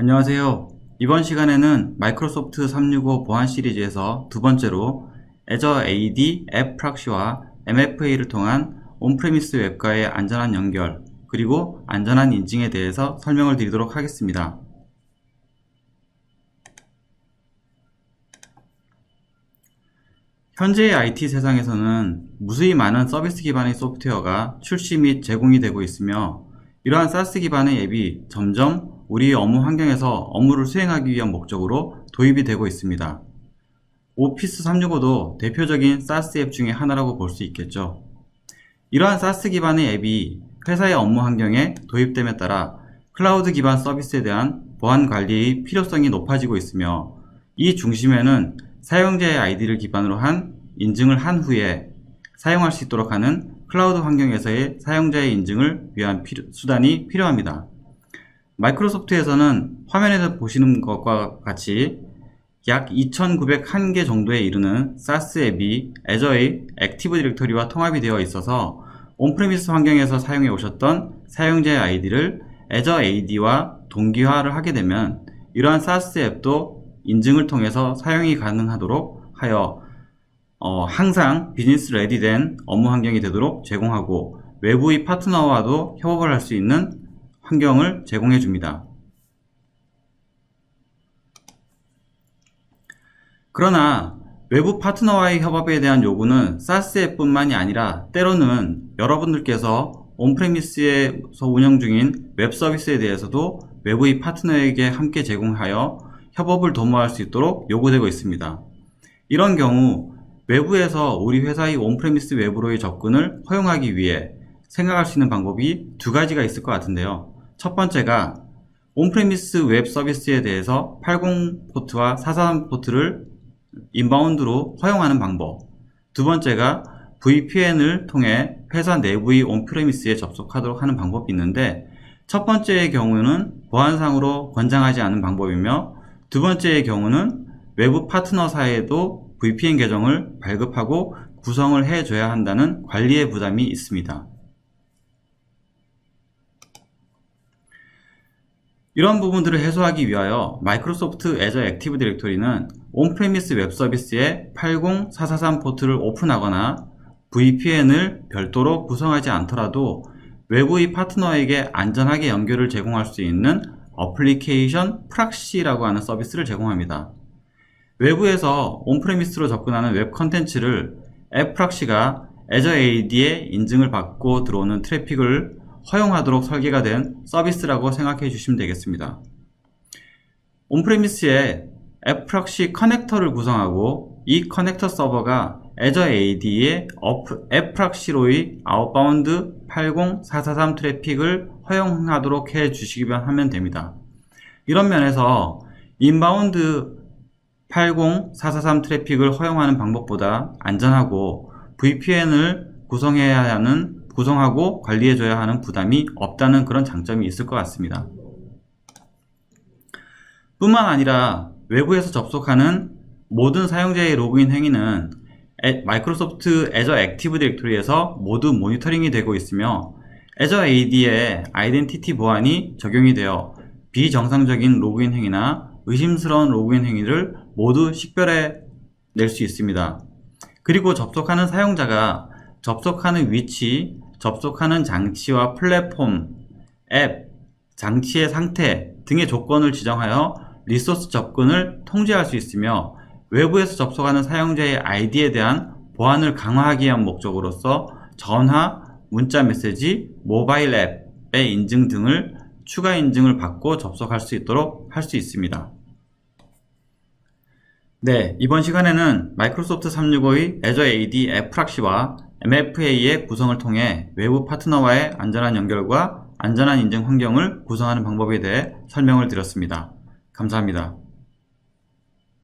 안녕하세요. 이번 시간에는 마이크로소프트 365 보안 시리즈에서 두 번째로 Azure AD 앱 프락시와 MFA를 통한 온프레미스 웹과의 안전한 연결, 그리고 안전한 인증에 대해서 설명을 드리도록 하겠습니다. 현재의 IT 세상에서는 무수히 많은 서비스 기반의 소프트웨어가 출시 및 제공이 되고 있으며 이러한 SaaS 기반의 앱이 점점 우리 업무 환경에서 업무를 수행하기 위한 목적으로 도입이 되고 있습니다. 오피스 365도 대표적인 SaaS 앱 중에 하나라고 볼 수 있겠죠. 이러한 SaaS 기반의 앱이 회사의 업무 환경에 도입됨에 따라 클라우드 기반 서비스에 대한 보안 관리의 필요성이 높아지고 있으며 이 중심에는 사용자의 아이디를 기반으로 한 인증을 한 후에 사용할 수 있도록 하는 클라우드 환경에서의 사용자의 인증을 위한 수단이 필요합니다. 마이크로소프트에서는 화면에서 보시는 것과 같이 약 2,901개 정도에 이르는 SaaS 앱이 Azure의 액티브 디렉토리와 통합이 되어 있어서 온프레미스 환경에서 사용해 오셨던 사용자의 아이디를 Azure AD와 동기화를 하게 되면 이러한 SaaS 앱도 인증을 통해서 사용이 가능하도록 하여 어, 항상 비즈니스 레디된 업무 환경이 되도록 제공하고 외부의 파트너와도 협업을 할 수 있는 환경을 제공해 줍니다. 그러나 외부 파트너와의 협업에 대한 요구는 SaaS 앱뿐만이 아니라 때로는 여러분들께서 온프레미스에서 운영 중인 웹 서비스에 대해서도 외부의 파트너에게 함께 제공하여 협업을 도모할 수 있도록 요구되고 있습니다. 이런 경우 외부에서 우리 회사의 온프레미스 웹으로의 접근을 허용하기 위해 생각할 수 있는 방법이 두 가지가 있을 것 같은데요. 첫 번째가 온프레미스 웹 서비스에 대해서 80 포트와 443 포트를 인바운드로 허용하는 방법. 두 번째가 VPN을 통해 회사 내부의 온프레미스에 접속하도록 하는 방법이 있는데 첫 번째의 경우는 보안상으로 권장하지 않은 방법이며 두 번째의 경우는 외부 파트너사에도 VPN 계정을 발급하고 구성을 해줘야 한다는 관리의 부담이 있습니다. 이런 부분들을 해소하기 위하여 마이크로소프트 애저 액티브 디렉토리는 온프레미스 웹 서비스에 80443 포트를 오픈하거나 VPN을 별도로 구성하지 않더라도 외부의 파트너에게 안전하게 연결을 제공할 수 있는 어플리케이션 프락시라고 하는 서비스를 제공합니다. 외부에서 온프레미스로 접근하는 웹 컨텐츠를 앱 프락시가 Azure AD의 인증을 받고 들어오는 트래픽을 허용하도록 설계가 된 서비스라고 생각해 주시면 되겠습니다. 온프레미스에 앱 프락시 커넥터를 구성하고 이 커넥터 서버가 Azure AD의 앱 프락시로의 아웃바운드 80443 트래픽을 허용하도록 해 주시기만 하면 됩니다. 이런 면에서 인바운드 80443 트래픽을 허용하는 방법보다 안전하고 VPN을 구성해야 하는 구성하고 관리해줘야 하는 부담이 없다는 그런 장점이 있을 것 같습니다. 뿐만 아니라 외부에서 접속하는 모든 사용자의 로그인 행위는 애- 마이크로소프트 Azure 액티브 디렉토리에서 모두 모니터링이 되고 있으며 Azure AD의 아이덴티티 보안이 적용이 되어 비정상적인 로그인 행위나 의심스러운 로그인 행위를 모두 식별해 낼 수 있습니다. 그리고 접속하는 사용자가 접속하는 위치, 접속하는 장치와 플랫폼, 앱, 장치의 상태 등의 조건을 지정하여 리소스 접근을 통제할 수 있으며 외부에서 접속하는 사용자의 아이디에 대한 보안을 강화하기 위한 목적으로서 전화, 문자 메시지, 모바일 앱의 인증 등을 추가 인증을 받고 접속할 수 있도록 할 수 있습니다. 네, 이번 시간에는 마이크로소프트 365의 Azure AD 앱 프락시와 MFA의 구성을 통해 외부 파트너와의 안전한 연결과 안전한 인증 환경을 구성하는 방법에 대해 설명을 드렸습니다. 감사합니다.